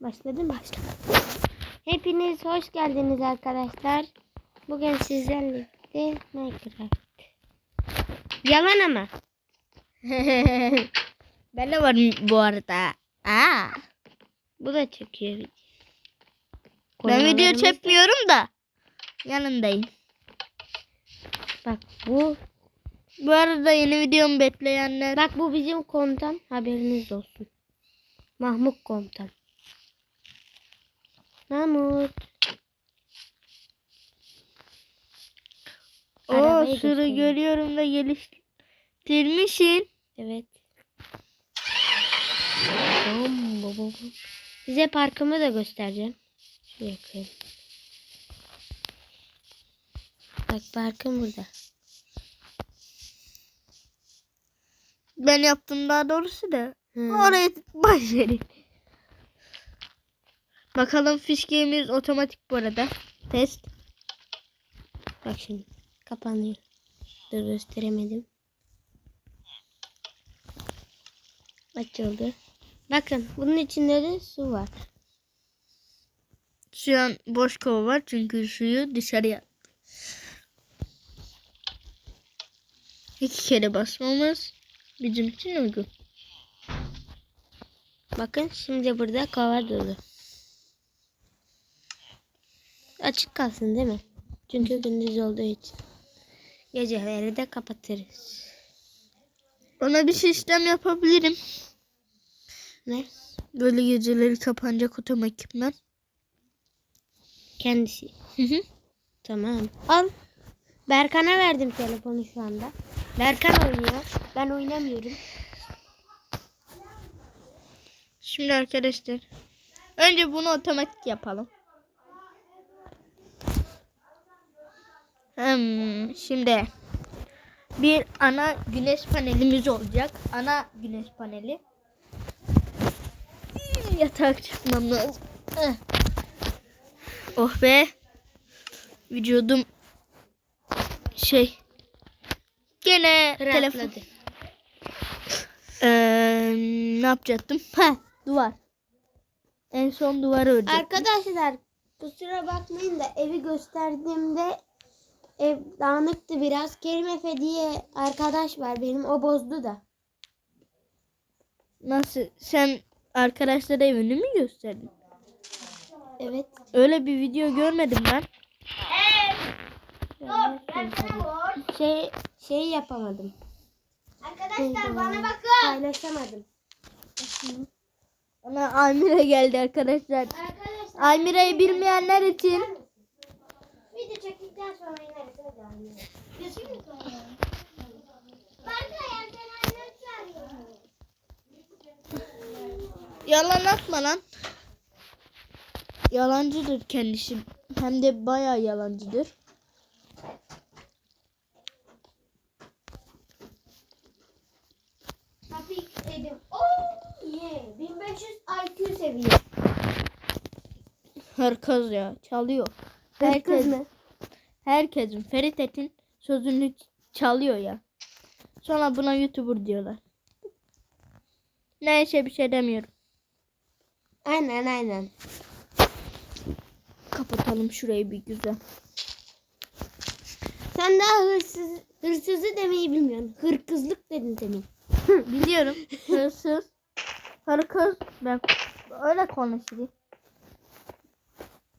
Başladı mı? Başladı. Hepiniz hoş geldiniz arkadaşlar. Bugün sizlerle birlikte Minecraft. Yalan ama. ben de varım bu arada. Aa. Bu da çekiyor. Ben video çekmiyorum da yanındayım. Bak bu. Bu arada yeni videomu bekleyenler Bak bu bizim komutan. Haberiniz olsun. Mahmut komutan. Mahmut. o sürü görüyorum da geliştirmişsin. Evet. Bom, bom. Size parkımı da göstereceğim. Şuraya koyayım. Bak parkım burada. Ben yaptım daha doğrusu da. Hı. Oraya başlayalım. Bakalım fişkeğimiz otomatik bu arada. Test. Bak şimdi kapanıyor. Dur gösteremedim. Açıldı. Bakın bunun içinde de su var. Şu an boş kova var çünkü suyu dışarıya. İki kere basmamız bizim için uygun. Bakın şimdi burada kova dolu. Açık kalsın değil mi? Çünkü gündüz olduğu için. Geceleri de kapatırız. Ona bir sistem yapabilirim. Ne? Böyle geceleri kapanacak otomatikman. Kendisi. Hı hı. Tamam. Al. Berkan'a verdim telefonu şu anda. Berkan oynuyor. Ben oynamıyorum. Şimdi arkadaşlar. Önce bunu otomatik yapalım. Hmm, şimdi bir ana güneş panelimiz olacak. Ana güneş paneli. Yatak çıkmam lazım. Oh be. Vücudum şey gene telefon. Ee, ne yapacaktım? Ha, duvar. En son duvarı örecektim. Arkadaşlar kusura bakmayın da evi gösterdiğimde ev dağınıktı biraz. Kerim Efe diye arkadaş var benim o bozdu da. Nasıl? Sen arkadaşlara evini mi gösterdin? Evet. Öyle bir video görmedim ben. Şey şey yapamadım. Arkadaşlar bana bakın. Paylaşamadım. Ona Amire geldi arkadaşlar. Arkadaşlar Amire'yi bilmeyenler için çektikten sonra ineriz hadi anne. Geçeyim mi sonra? Berkay sen annem çağırıyor. yalan atma lan. Yalancıdır kendisi. Hem de bayağı yalancıdır. Kapıyı kilitledim. Oh yeah. 1500 IQ seviye. Herkes ya çalıyor. Herkes Herkes mi? Herkesin Ferit Et'in sözünü çalıyor ya. Sonra buna YouTuber diyorlar. Neyse bir şey demiyorum. Aynen aynen. Kapatalım şurayı bir güzel. Sen daha hırsız hırsızı demeyi bilmiyorsun. Hırkızlık dedin demin. Biliyorum. Hırsız. Hırkız. Ben öyle konuşayım.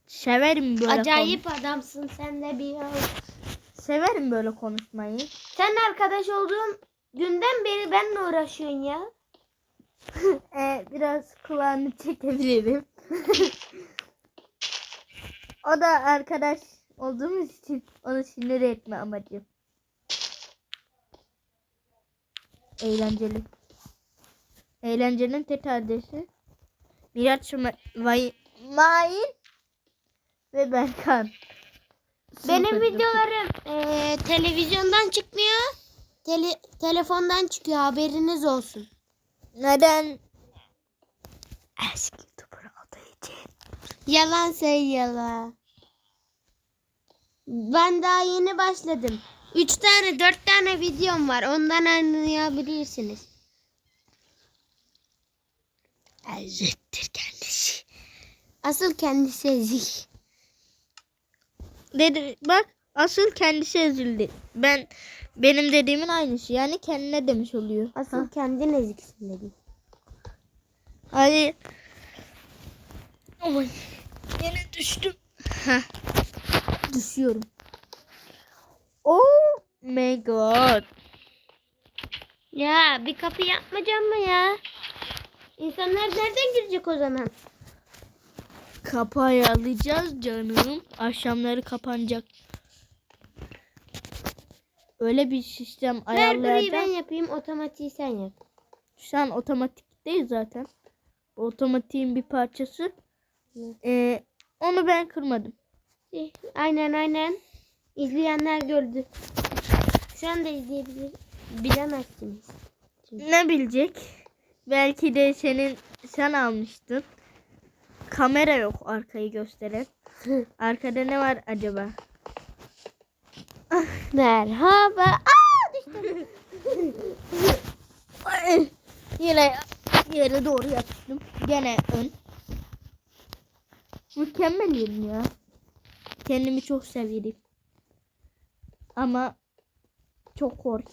Severim böyle Acayip adamsın sen de bir. konuş- Severim böyle konuşmayı. Sen arkadaş olduğum günden beri benimle uğraşıyorsun ya. Ee, biraz kulağını çekebilirim. o da arkadaş olduğumuz için onu sinir etme amacım. Eğlenceli. Eğlencenin tek adresi Miraç Main ve Berkan. Benim videolarım eee, televizyondan çıkmıyor. Tele, telefondan çıkıyor haberiniz olsun. Neden? Eski YouTuber olduğu için. Yalan söylüyorlar. Ben daha yeni başladım. Üç tane dört tane videom var. Ondan anlayabilirsiniz. Ezzettir kendisi. Asıl kendisi ezik. Dedi bak asıl kendisi ezildi. Ben benim dediğimin aynısı. Yani kendine demiş oluyor. Asıl kendin eziksin dedi. Hadi. Aman. Yine düştüm. Heh. Düşüyorum. Oh my god. Ya bir kapı yapmayacağım mı ya? İnsanlar nereden girecek o zaman? Kapı ayarlayacağız canım. Akşamları kapanacak. Öyle bir sistem Ver burayı ben ayarlayacağım. yapayım otomatiği sen yap. Şu an otomatik değil zaten. Bu otomatiğin bir parçası. Ee, onu ben kırmadım. Aynen aynen. İzleyenler gördü. Şu anda izleyebilir. Bilemezsiniz. Ne bilecek? Belki de senin sen almıştın. Kamera yok arkayı gösteren. Arkada ne var acaba? Merhaba. Aa düştüm. Yine yere doğru yaptım. Gene ön. Mükemmelim ya. Kendimi çok severim. Ama çok kork.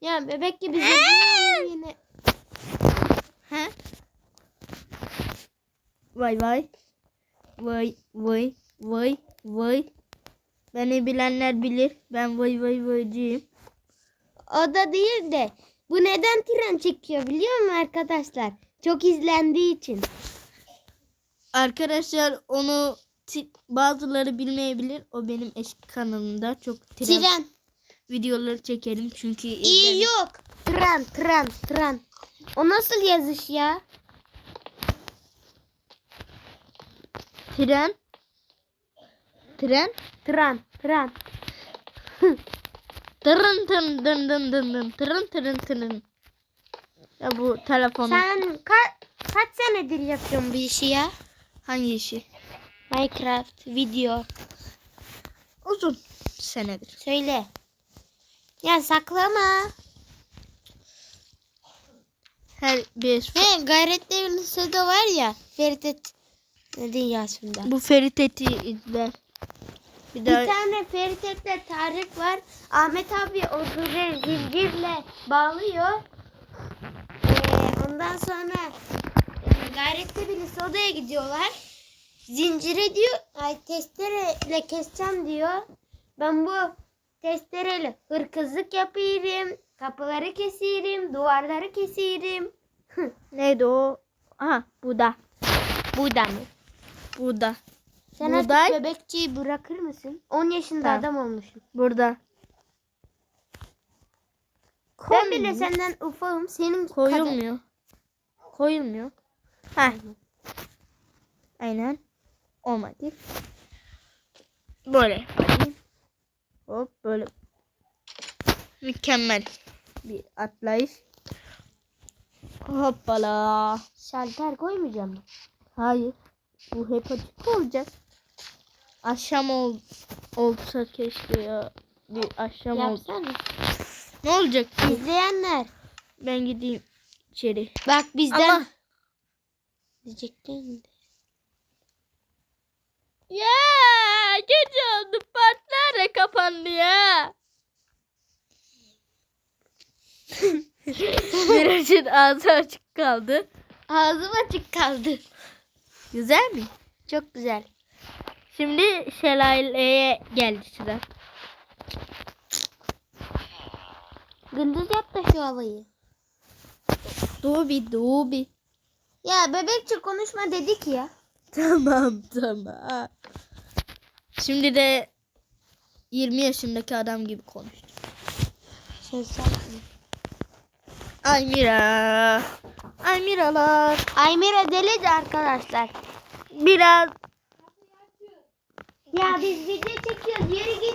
ya bebek gibi yine. He? Vay vay. Vay vay vay vay. Beni bilenler bilir. Ben vay vay vaycıyım. O da değil de bu neden tren çekiyor biliyor musun arkadaşlar? Çok izlendiği için. Arkadaşlar onu bazıları bilmeyebilir. O benim eski kanalımda çok tren, Tren. videoları çekerim çünkü İyi izlen- yok. Tren, tren, tren. O nasıl yazış ya? Tren tren Tren, tren. tırın dın dın dın dın tırın tırın tırın. Ya bu telefonu Sen ka- kaç senedir yapıyorsun bu işi ya? hangi işi? Minecraft, video. Uzun senedir. Söyle. Ya saklama. Her bir He gayret devrin sözü var ya. Ferit dünyasında. bu Ferit Eti izler. Bir Bir daha tane Ferit Et'le Tarık var. Ahmet abi o zırhı zincirle bağlıyor. Ee, ondan sonra e, Gayretli birisi odaya gidiyorlar. Zincire diyor, ay testereyle keseceğim diyor. Ben bu testereyle hırkızlık yapıyorum. Kapıları kesiyorum, duvarları kesiyorum. neydi o? Aha bu da. Bu da mı? Bu da. Sen Buğday. artık bebekçiyi bırakır mısın? 10 yaşında Tamam. adam olmuşsun. Burada. Ben bile senden ufağım. Senin kadar. Koyulmuyor. Koyulmuyor. Heh. Aynen. Olmadı. Böyle. Hop böyle. Mükemmel. Bir atlayış. Hoppala. Şalter koymayacağım mı? Hayır. Bu hep açık olacak. Akşam ol, olsa keşke ya. Bir akşam ol. Yapsana. Ne olacak? İzleyenler. Ben gideyim içeri. Bak bizden. Ama Diyecektim. ya gece oldu partlar kapandı ya. Miraç'ın ağzı açık kaldı. Ağzım açık kaldı. Güzel mi? Çok güzel. Şimdi şelaleye geldi sıra. Gündüz yap da şu havayı. Dubi dubi. Ya bebekçe konuşma dedik ya. Tamam tamam. Şimdi de 20 yaşındaki adam gibi konuştu. Söz sakin. Ay Mira. Ay Miralar. Aymira deli de arkadaşlar. Biraz Ya biz video çekiyoruz. Yere git.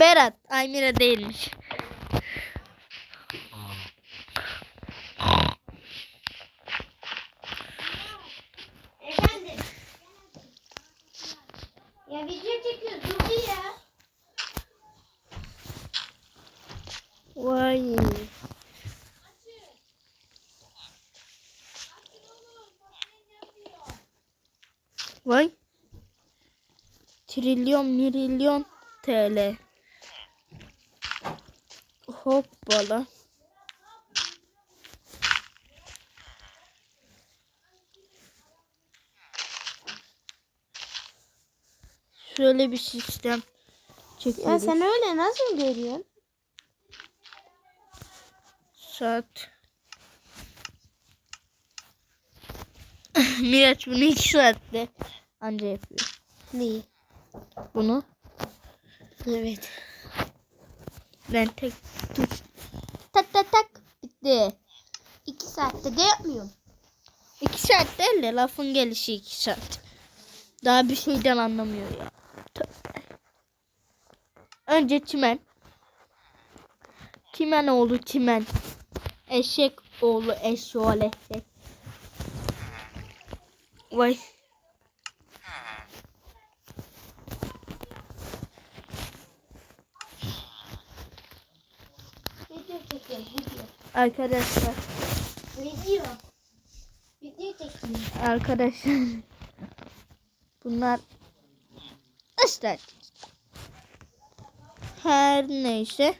Berat. Ay Mira değilmiş. Efendim. Ya video çekiyoruz. Dur ya. Vay. Trilyon milyon TL. Hoppala. Şöyle bir sistem çekiyoruz. Ya sen öyle nasıl görüyorsun? Saat. Miraç bunu iki saatte anca yapıyor. Neyi? Bunu Evet. ben tek Tak tak tak. Bitti. İki saatte de yapmıyorum. iki saat değil de lafın gelişi iki saat. Daha bir şeyden anlamıyor ya. Önce çimen. Çimen oğlu çimen. Eşek oğlu eşoğlu eşek. Vay. Video çekiyorum video. Arkadaşlar. Video. Video çekiyorum. Arkadaşlar. Bunlar işte her neyse.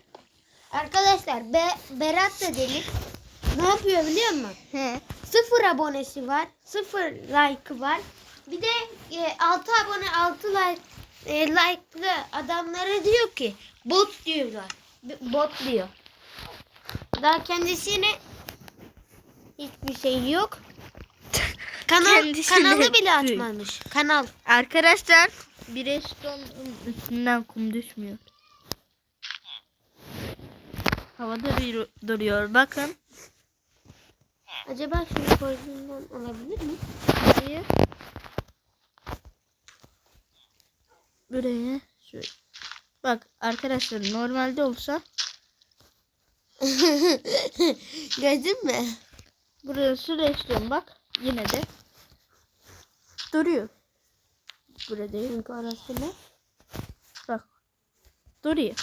Arkadaşlar Be Berat da deli. Ne yapıyor biliyor musun? He. Sıfır abonesi var. Sıfır like'ı var. Bir de e, 6 abone 6 like e, like'lı adamlara diyor ki bot diyorlar. Bot diyor. Daha kendisine hiçbir şey yok. Kanal Kendisine kanalı bile açmamış. Kanal. Arkadaşlar bir restonun üstünden kum düşmüyor. Havada bir duruyor. Bakın. Acaba şunu koyduğundan olabilir mi? Buraya. Buraya. Şöyle. Bak arkadaşlar normalde olsa Gördün mü? burası restoran bak. Yine de duruyor. Burada değil. Çünkü orası ne? Bak. Duruyor.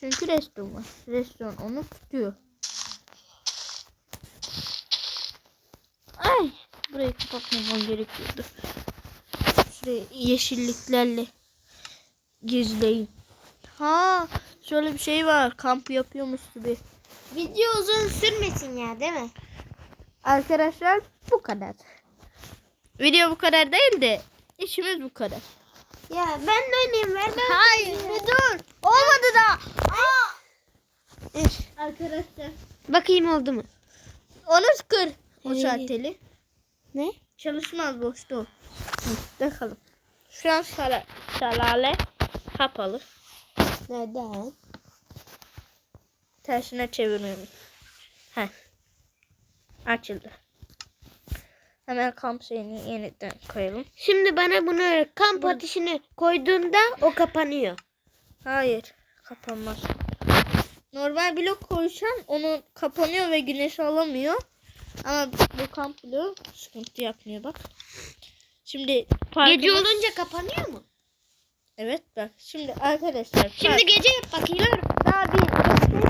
Çünkü restoran var. Restoran onu tutuyor. Ay. Burayı kapatmamam gerekiyordu. Şurayı yeşilliklerle gizleyin. Ha, şöyle bir şey var. Kamp yapıyormuş gibi. Video uzun sürmesin ya değil mi? Arkadaşlar bu kadar. Video bu kadar değil de işimiz bu kadar. Ya ben ver ben. Hayır bir dur. Olmadı da. Arkadaşlar. Bakayım oldu mu? Onu kır. O Evet. saateli. Ne? Çalışmaz. Hı, Bakalım. Şu an şala, şalale kapalı. Neden? Tersine çeviriyorum. Heh. Açıldı. Hemen kamp şeyini yeniden koyalım. Şimdi bana bunu kamp ateşini koyduğunda o kapanıyor. Hayır. Kapanmaz. Normal blok koysan onu kapanıyor ve güneş alamıyor. Ama bu kamp bloğu sıkıntı yapmıyor bak. Şimdi Gece parkımız- olunca kapanıyor mu? Evet bak. Şimdi arkadaşlar Şimdi park- gece yap bakıyorum. daha bir